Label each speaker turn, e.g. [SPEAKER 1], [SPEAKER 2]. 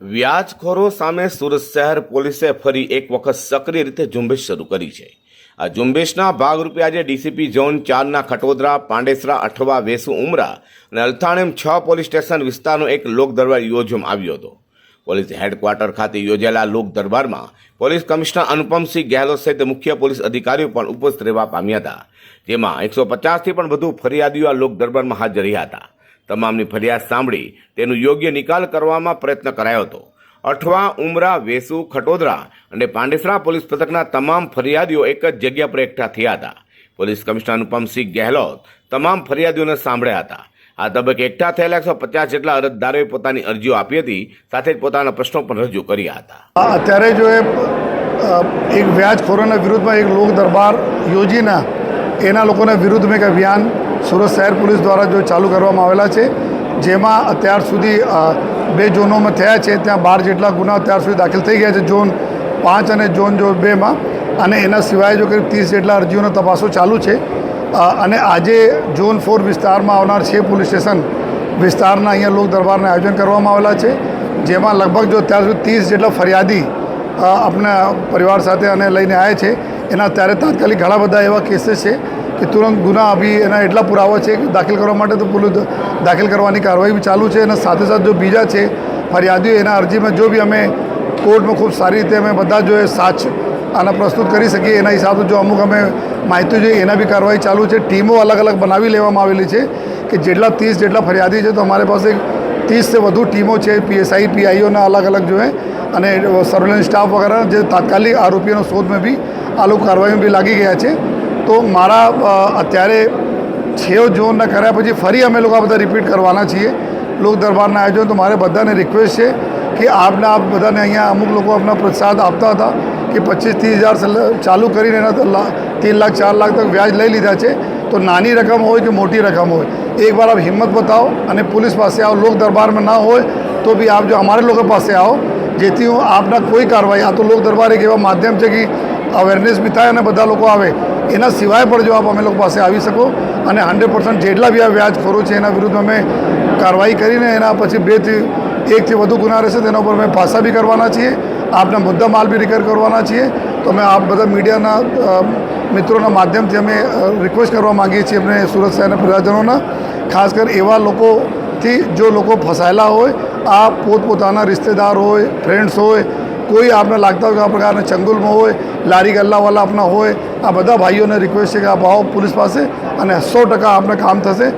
[SPEAKER 1] વ્યાજખોરો સામે સુરત શહેર પોલીસે ફરી એક વખત સક્રિય રીતે ઝુંબેશ શરૂ કરી છે. આ ઝુંબેશના ભાગરૂપે આજે ડીસીપી ઝોન ચારના ખટોદરા, પાંડેસરા, અઠવા, વેસુ, ઉમરા અને અલથાણેમ છ પોલીસ સ્ટેશન વિસ્તારનો એક લોક દરબાર યોજવામાં આવ્યો હતો. પોલીસ હેડક્વાર્ટર ખાતે યોજાયેલા લોક દરબારમાં પોલીસ કમિશનર અનુપમસિંહ ગેહલોત સહિત મુખ્ય પોલીસ અધિકારીઓ પણ ઉપસ્થિત રહેવા પામ્યા હતા. જેમાં એકસો પચાસથી પણ વધુ ફરિયાદીઓ આ લોક દરબારમાં હાજર રહ્યા હતા. તમામની ફરિયાદ સાંભળી તેનું યોગ્ય નિકાલ કરવામાં પ્રયત્ન કરાયો હતો. અઠવા, ઉમરા, વેસુ, ખટોદરા અને પાંડેસરા પોલીસ પથકના તમામ ફરિયાદીઓ એક જ જગ્યા પર એકઠા થયા હતા. પોલીસ કમિશનર અનુપમસિંહ ગેહલોત તમામ ફરિયાદીઓને સાંભળ્યા હતા. આ તબક્કે એકઠા થયેલા એકસો પચાસ જેટલા અરજદારોએ પોતાની અરજીઓ આપી હતી, સાથે જ પોતાના પ્રશ્નો પણ રજૂ કર્યા હતા.
[SPEAKER 2] અત્યારે જો એ એક વ્યાજખોરોના વિરુદ્ધમાં એક લોક દરબાર યોજીને એના લોકોના વિરુદ્ધમાં એક અભિયાન સુરત શહેર પોલીસ દ્વારા જો ચાલુ કરવામાં આવેલા છે, જેમાં અત્યાર સુધી બે ઝોનોમાં થયા છે, ત્યાં બાર જેટલા ગુના અત્યાર સુધી દાખલ થઈ ગયા છે, ઝોન પાંચ અને ઝોન જો બેમાં. અને એના સિવાય જો કરીબ ત્રીસ જેટલા અરજીઓનો તપાસો ચાલુ છે. અને આજે ઝોન ફોર વિસ્તારમાં આવનાર છે પોલીસ સ્ટેશન. વિસ્તારના અહીંયા લોક દરબારના આયોજન કરવામાં આવેલા છે, જેમાં લગભગ જો અત્યાર સુધી ત્રીસ જેટલા ફરિયાદી આપણા પરિવાર સાથે અને લઈને આવે છે. એના ત્યારે તાત્કાલિક ઘણા બધા એવા કેસીસ છે. કે તુરંત ગુના આપી એના એટલા પુરાવા છે કે દાખલ કરવા માટે તો પોલીસ દાખલ કરવાની કાર્યવાહી બી ચાલુ છે અને સાથે સાથે જો બીજા છે ફરિયાદીઓ, એના અરજીમાં જો બી અમે કોર્ટમાં ખૂબ સારી રીતે અમે બધા જો એ સાચ આના પ્રસ્તુત કરી શકીએ, એના હિસાબે જો અમુક અમે માહિતી જોઈએ, એના બી કાર્યવાહી ચાલુ છે. ટીમો અલગ અલગ બનાવી લેવામાં આવેલી છે કે જેટલા ત્રીસ જેટલા ફરિયાદી છે તો અમારી પાસે ત્રીસથી વધુ ટીમો છે, પીએસઆઈ, પીઆઈઓના અલગ અલગ જોઈએ અને સર્વેલન્સ સ્ટાફ વગેરે જે તાત્કાલિક આરોપીઓનો શોધમાં બી આ લોકો કાર્યવાહીમાં બી લાગી ગયા છે. તો મારા અત્યારે છ ઝોનના કર્યા પછી ફરી અમે લોકો આ બધા રિપીટ કરવાના છીએ. લોક દરબારના આયોજન તો મારે બધાને રિક્વેસ્ટ છે કે આપને, આપ બધાને અહીંયા અમુક લોકો આપના પ્રસાદ આપતા હતા કે પચીસ ત્રીસ હજાર ચાલુ કરીને એના ત્રણ લાખ, ચાર લાખ તક વ્યાજ લઈ લીધા છે. તો નાની રકમ હોય કે મોટી રકમ હોય એકવાર આપ હિંમત બતાવો અને પોલીસ પાસે આવો, લોક દરબારમાં ના હોય તો બી આપ જો અમારે લોકો પાસે આવો, જેથી હું આપના કોઈ કાર્યવાહી, આ તો લોક દરબાર એક એવા માધ્યમ છે કે અવેરનેસ બી થાય અને બધા લોકો આવે. એના સિવાય પણ જો આપ અમે લોકો પાસે આવી શકો અને હંડ્રેડ પર્સન્ટ જેટલા બી આ વ્યાજખોરો છે એના વિરુદ્ધ અમે કાર્યવાહી કરીને એના પછી બેથી એકથી વધુ ગુના રહેશે તેના ઉપર અમે પાસા બી કરવાના છીએ. આપના મુદ્દા માલ બી રિકવર કરવાના છીએ. તો અમે આપ બધા મીડિયાના મિત્રોના માધ્યમથી અમે રિક્વેસ્ટ કરવા માગીએ છીએ અમને સુરત શહેરના પ્રજાજનોના ખાસ કરી એવા લોકોથી જો લોકો ફસાયેલા હોય, આ પોતપોતાના રિશ્તેદાર હોય ફ્રેન્ડ્સ હોય કોઈ આપને લાગતા હોય કે આ પ્રકારના ચંગુલમાં હોય, લારી ગલ્લાવાલા આપના હોય, આ બધા ભાઈઓને રિક્વેસ્ટ છે કે આપ આવો પોલીસ પાસે અને સો ટકા આપને કામ થશે.